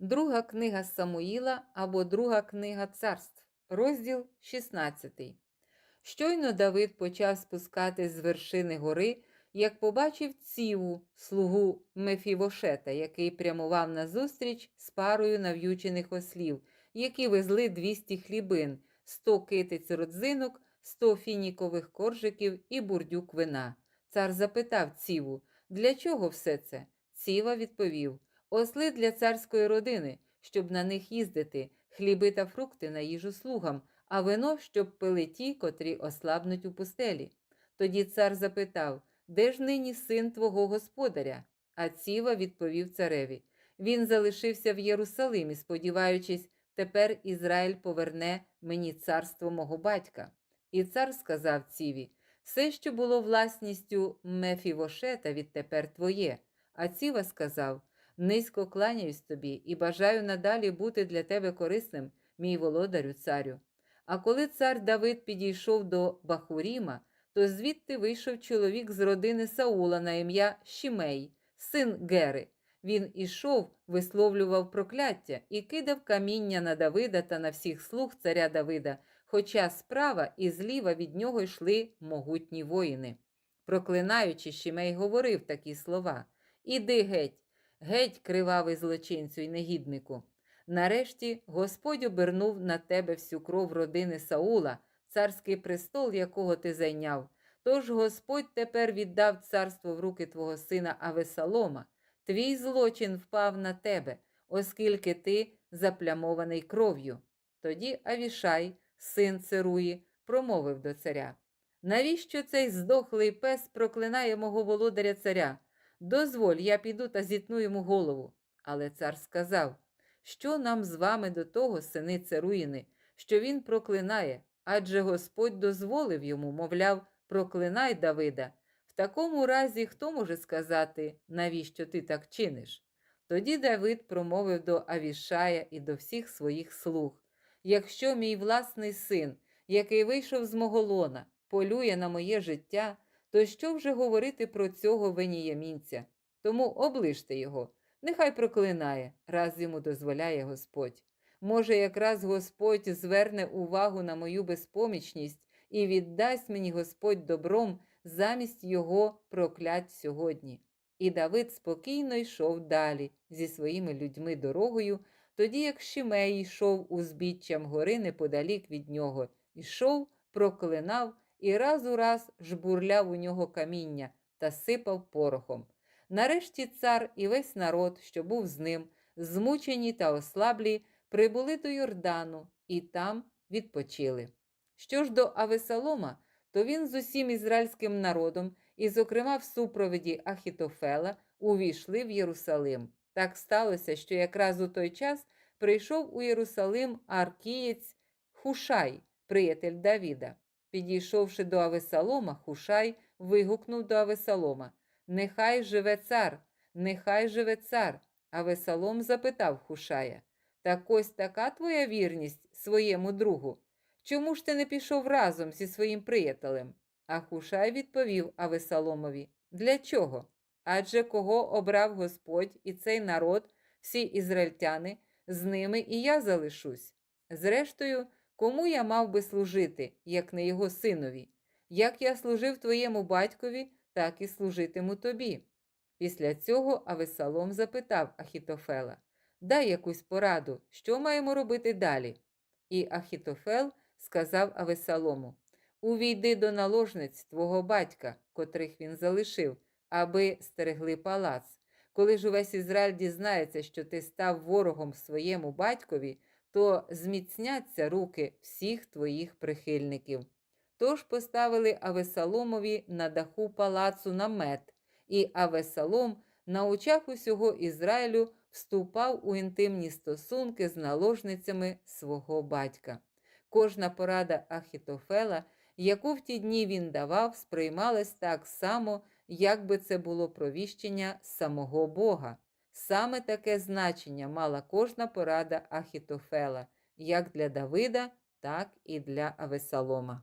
Друга книга Самуїла або Друга книга царств, розділ 16. Щойно Давид почав спускатись з вершини гори, як побачив ціву, слугу Мефівошета, який прямував назустріч з парою нав'ючених ослів, які везли 200 хлібин, 100 китиць родзинок, 100 фінікових коржиків і бурдюк вина. Цар запитав ціву, для чого все це? Ціва відповів: Осли для царської родини, щоб на них їздити, хліби та фрукти на їжу слугам, а вино, щоб пили ті, котрі ослабнуть у пустелі. Тоді цар запитав, де ж нині син твого господаря? А Ціва відповів цареві. Він залишився в Єрусалимі, сподіваючись, тепер Ізраїль поверне мені царство мого батька. І цар сказав Ціві: все, що було власністю Мефівошета, відтепер твоє. А Ціва сказав: Низько кланяюсь тобі і бажаю надалі бути для тебе корисним, мій володарю царю. А коли цар Давид підійшов до Бахуріма, то звідти вийшов чоловік з родини Саула на ім'я Шімей, син Гери. Він ішов, висловлював прокляття і кидав каміння на Давида та на всіх слуг царя Давида, хоча справа і зліва від нього йшли могутні воїни. Проклинаючи, Шімей говорив такі слова: Іди геть, геть, кривавий злочинцю й негіднику. Нарешті Господь обернув на тебе всю кров родини Саула, царський престол, якого ти зайняв. Тож Господь тепер віддав царство в руки твого сина Авесалома. Твій злочин впав на тебе, оскільки ти заплямований кров'ю. Тоді Авішай, син Церуї, промовив до царя: Навіщо цей здохлий пес проклинає мого володаря царя? Дозволь, я піду та зітну йому голову. Але цар сказав: Що нам з вами до того, сини Церуїни, що він проклинає, адже Господь дозволив йому, мовляв, проклинай Давида. В такому разі хто може сказати, навіщо ти так чиниш? Тоді Давид промовив до Авішая і до всіх своїх слуг: Якщо мій власний син, який вийшов з мого лона, полює на моє життя, то що вже говорити про цього веніямінця? Тому оближте його, нехай проклинає, раз йому дозволяє Господь. Може, якраз Господь зверне увагу на мою безпомічність і віддасть мені Господь добром замість його проклять сьогодні. І Давид спокійно йшов далі зі своїми людьми дорогою, тоді як Шимей йшов узбіччям гори неподалік від нього, йшов, проклинав і раз у раз жбурляв у нього каміння та сипав порохом. Нарешті цар і весь народ, що був з ним, змучені та ослаблі, прибули до Йордану і там відпочили. Що ж до Авесалома, то він з усім ізраїльським народом, і, зокрема, в супроводі Ахітофела, увійшли в Єрусалим. Так сталося, що якраз у той час прийшов у Єрусалим аркієць Хушай, приятель Давіда. Підійшовши до Авесалома, Хушай вигукнув до Авесалома: Нехай живе цар, нехай живе цар. Авесалом запитав Хушая: Так ось така твоя вірність своєму другу. Чому ж ти не пішов разом зі своїм приятелем? А Хушай відповів Авесаломові: Для чого? Адже кого обрав Господь і цей народ, всі ізраїльтяни, з ними і я залишусь. Зрештою, кому я мав би служити, як не його синові? Як я служив твоєму батькові, так і служитиму тобі. Після цього Авесалом запитав Ахітофела Дай якусь пораду, що маємо робити далі. І Ахітофел сказав Авесалому Увійди до наложниць твого батька, котрих він залишив, аби стерегли палац. Коли ж увесь Ізраїль дізнається, що ти став ворогом своєму батькові, то зміцняться руки всіх твоїх прихильників. Тож поставили Авесаломові на даху палацу намет, і Авесалом на очах усього Ізраїлю вступав у інтимні стосунки з наложницями свого батька. Кожна порада Ахітофела, яку в ті дні він давав, сприймалась так само, як би це було провіщення самого Бога. Саме таке значення мала кожна порада Ахітофела, як для Давида, так і для Авесалома.